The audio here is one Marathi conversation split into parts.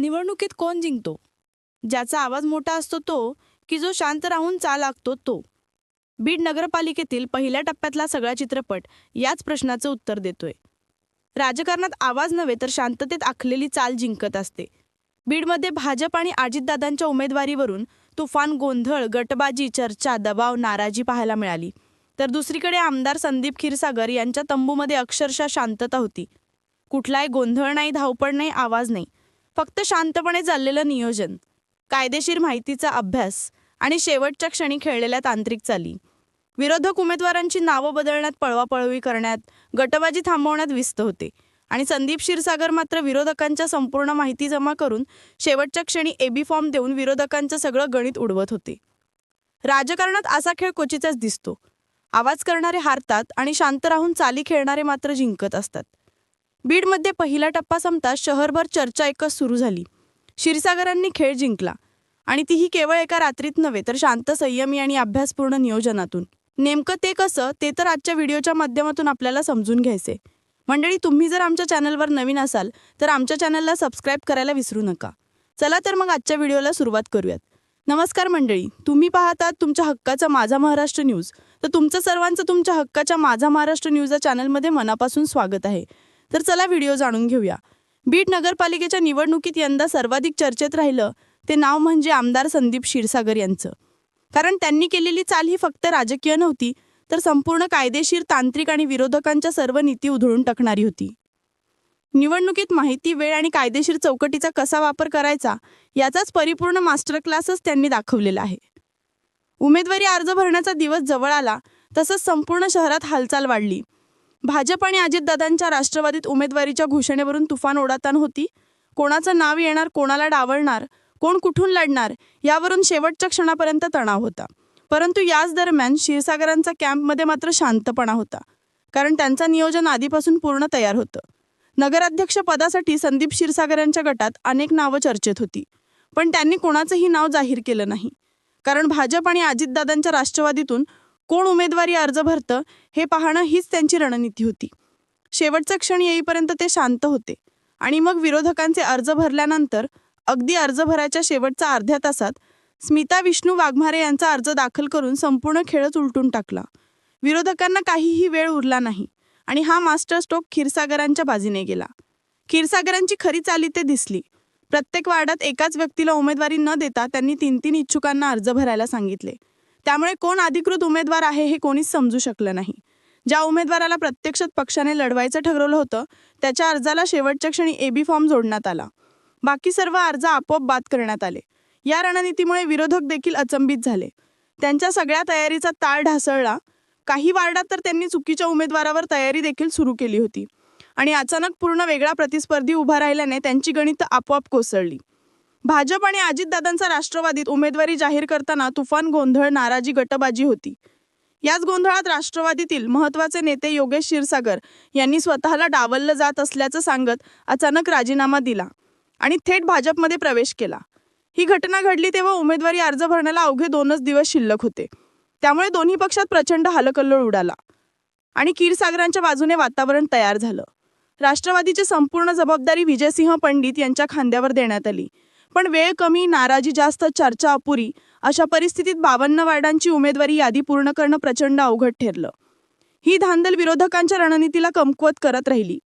निवडणुकीत कोण जिंकतो? ज्याचा आवाज मोठा असतो तो की जो शांत राहून चाल आखतो तो. बीड नगरपालिकेतील पहिल्या टप्प्यातला सगळा चित्रपट याच प्रश्नाचं उत्तर देतोय. राजकारणात आवाज नव्हे तर शांततेत आखलेली चाल जिंकत असते. बीडमध्ये भाजप आणि अजितदादांच्या उमेदवारीवरून तुफान गोंधळ गटबाजी चर्चा दबाव नाराजी पाहायला मिळाली. तर दुसरीकडे आमदार संदीप क्षीरसागर यांच्या तंबूमध्ये अक्षरशः शांतता होती. कुठलाही गोंधळ नाही धावपळ नाही आवाज नाही. फक्त शांतपणे चाललेलं नियोजन कायदेशीर माहितीचा अभ्यास आणि शेवटच्या क्षणी खेळलेल्या तांत्रिक चाली. विरोधक उमेदवारांची नावं बदलण्यात पळवापळवी करण्यात गटबाजी थांबवण्यात व्यस्त होते आणि संदीप क्षीरसागर मात्र विरोधकांच्या संपूर्ण माहिती जमा करून शेवटच्या क्षणी एबी फॉर्म देऊन विरोधकांचं सगळं गणित उडवत होते. राजकारणात असा खेळ क्वचितच दिसतो. आवाज करणारे हारतात आणि शांत राहून चाली खेळणारे मात्र जिंकत असतात. बीडमध्ये पहिला टप्पा संपता शहरभर चर्चा एकच सुरू झाली. क्षीरसागरांनी खेळ जिंकला. आणि तीही केवळ एका रात्रीत नव्हे तर शांत संयमी आणि अभ्यासपूर्ण नियोजनातून. नेमकं ते कसं ते तर आजच्या व्हिडिओच्या माध्यमातून आपल्याला समजून घ्यायचे. मंडळी तुम्ही जर आमच्या चॅनलवर नवीन असाल तर आमच्या चॅनलला सबस्क्राईब करायला विसरू नका. चला तर मग आजच्या व्हिडिओला सुरुवात करूयात. नमस्कार मंडळी तुम्ही पाहतात तुमच्या हक्काचा माझा महाराष्ट्र न्यूज. तर तुमचं सर्वांचं तुमच्या हक्काच्या माझा महाराष्ट्र न्यूज या चॅनलमध्ये मनापासून स्वागत आहे. तर चला व्हिडिओ जाणून घेऊया. बीड नगरपालिकेच्या निवडणुकीत यंदा सर्वाधिक चर्चेत राहिलं ते नाव म्हणजे आमदार संदीप क्षीरसागर यांचं. कारण त्यांनी केलेली चाल ही फक्त राजकीय नव्हती तर संपूर्ण कायदेशीर तांत्रिक आणि विरोधकांच्या सर्व नीती उधळून टाकणारी होती. निवडणुकीत माहिती वेळ आणि कायदेशीर चौकटीचा कसा वापर करायचा याचाच परिपूर्ण मास्टर क्लासच त्यांनी दाखवलेला आहे. उमेदवारी अर्ज भरण्याचा दिवस जवळ आला तसंच संपूर्ण शहरात हालचाल वाढली. भाजप आणि अजितदादांच्या राष्ट्रवादीत उमेदवारीच्या घोषणेवरून तुफान ओढाताण होती. कोणाचं नाव येणार कोणाला डावलणार कोण कुठून लढणार यावरून शेवटच्या क्षणापर्यंत तणाव होता. परंतु याच दरम्यान क्षीरसागरांचा कॅम्पमध्ये मात्र शांतपणा होता कारण त्यांचं नियोजन आधीपासून पूर्ण तयार होतं. नगराध्यक्ष पदासाठी संदीप क्षीरसागर यांच्या गटात अनेक नावं चर्चेत होती पण त्यांनी कोणाचंही नाव जाहीर केलं नाही. कारण भाजप आणि अजितदादांच्या राष्ट्रवादीतून कोण उमेदवारी अर्ज भरतं हे पाहणं हीच त्यांची रणनीती होती. शेवटचा क्षण येईपर्यंत ते शांत होते आणि मग विरोधकांचे अर्ज भरल्यानंतर अगदी अर्ज भरायच्या शेवटच्या अर्ध्या तासात स्मिता विष्णू वाघमारे यांचा अर्ज दाखल करून संपूर्ण खेळच उलटून टाकला. विरोधकांना काहीही वेळ उरला नाही आणि हा मास्टर स्ट्रोक क्षीरसागरांच्या बाजीने गेला. क्षीरसागरांची खरी चाली ते दिसली. प्रत्येक वार्डात एकाच व्यक्तीला उमेदवारी न देता त्यांनी तीन तीन इच्छुकांना अर्ज भरायला सांगितले. त्यामुळे कोण अधिकृत उमेदवार आहे हे कोणीच समजू शकलं नाही. ज्या उमेदवाराला प्रत्यक्षात पक्षाने लढवायचं ठरवलं होतं त्याच्या अर्जाला शेवटच्या क्षणी ए बी फॉर्म जोडण्यात आला. बाकी सर्व अर्ज आपोआप बाद करण्यात आले. या रणनीतीमुळे विरोधक देखील अचंबित झाले. त्यांच्या सगळ्या तयारीचा ताळ ढासळला. काही वार्डात तर त्यांनी चुकीच्या उमेदवारावर तयारी देखील सुरू केली होती. आणि अचानक पूर्ण वेगळा प्रतिस्पर्धी उभा राहिल्याने त्यांची गणित आपोआप कोसळली. भाजप आणि अजितदादांचा राष्ट्रवादीत उमेदवारी जाहीर करताना तुफान गोंधळ नाराजी गटबाजी होती. याच गोंधळात राष्ट्रवादीतील महत्त्वाचे नेते योगेश क्षीरसागर यांनी स्वतःला डावललं जात असल्याचं सांगत अचानक राजीनामा दिला आणि थेट भाजपमध्ये प्रवेश केला. ही घटना घडली तेव्हा उमेदवारी अर्ज भरण्याला अवघे दोनच दिवस शिल्लक होते. त्यामुळे दोन्ही पक्षात प्रचंड हलकल्लोळ उडाला आणि क्षीरसागरांच्या बाजूने वातावरण तयार झालं. राष्ट्रवादीची संपूर्ण जबाबदारी विजयसिंह पंडित यांच्या खांद्यावर देण्यात आली. पण वेळ कमी नाराजी जास्त चर्चा अपुरी अशा परिस्थितीत बावन्न वार्डांची उमेदवारी यादी पूर्ण करणं प्रचंड अवघड ठरलं. ही धांदल विरोधकांच्या रणनीतीला कमकुवत करत राहिली.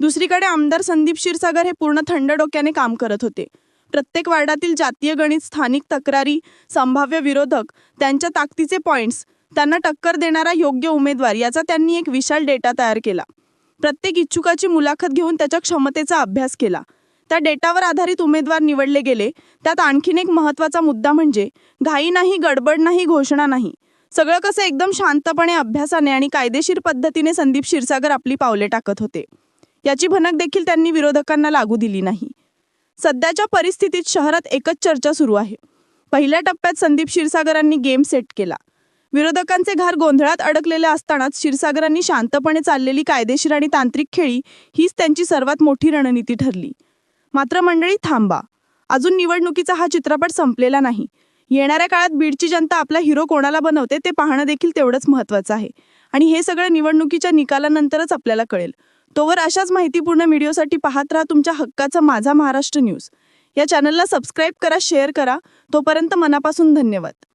दुसरीकडे आमदार संदीप क्षीरसागर हे पूर्ण थंड डोक्याने काम करत होते. प्रत्येक वार्डातील जातीय गणित स्थानिक तक्रारी संभाव्य विरोधक त्यांच्या ताकदीचे पॉईंट्स त्यांना टक्कर देणारा योग्य उमेदवार याचा त्यांनी एक विशाल डेटा तयार केला. प्रत्येक इच्छुकाची मुलाखत घेऊन त्याच्या क्षमतेचा अभ्यास केला. त्या डेटावर आधारित उमेदवार निवडले गेले. त्यात आणखीन एक महत्त्वाचा मुद्दा म्हणजे घाई नाही गडबड नाही घोषणा नाही. सगळं कसं एकदम शांतपणे अभ्यासाने आणि कायदेशीर पद्धतीने संदीप क्षीरसागर आपली पावले टाकत होते. याची भनक देखील त्यांनी विरोधकांना लागू दिली नाही. सध्याच्या परिस्थितीत शहरात एकच चर्चा सुरू आहे. पहिल्या टप्प्यात संदीप क्षीरसागरांनी गेम सेट केला. विरोधकांचे घर गोंधळात अडकलेले असतानाच क्षीरसागरांनी शांतपणे चाललेली कायदेशीर आणि तांत्रिक खेळी हीच त्यांची सर्वात मोठी रणनीती ठरली. मात्र मंडळी थांबा. अजून निवडणुकीचा हा चित्रपट संपलेला नाही. येणाऱ्या काळात बीडची जनता आपला हिरो कोणाला बनवते ते पाहणं देखील तेवढंच महत्त्वाचं आहे. आणि हे सगळं निवडणुकीच्या निकालानंतरच आपल्याला कळेल. तोवर अशाच माहितीपूर्ण व्हिडिओसाठी पाहत राहा तुमच्या हक्काचा माझा महाराष्ट्र न्यूज. या चॅनलला सबस्क्राईब करा शेअर करा. तोपर्यंत मनापासून धन्यवाद.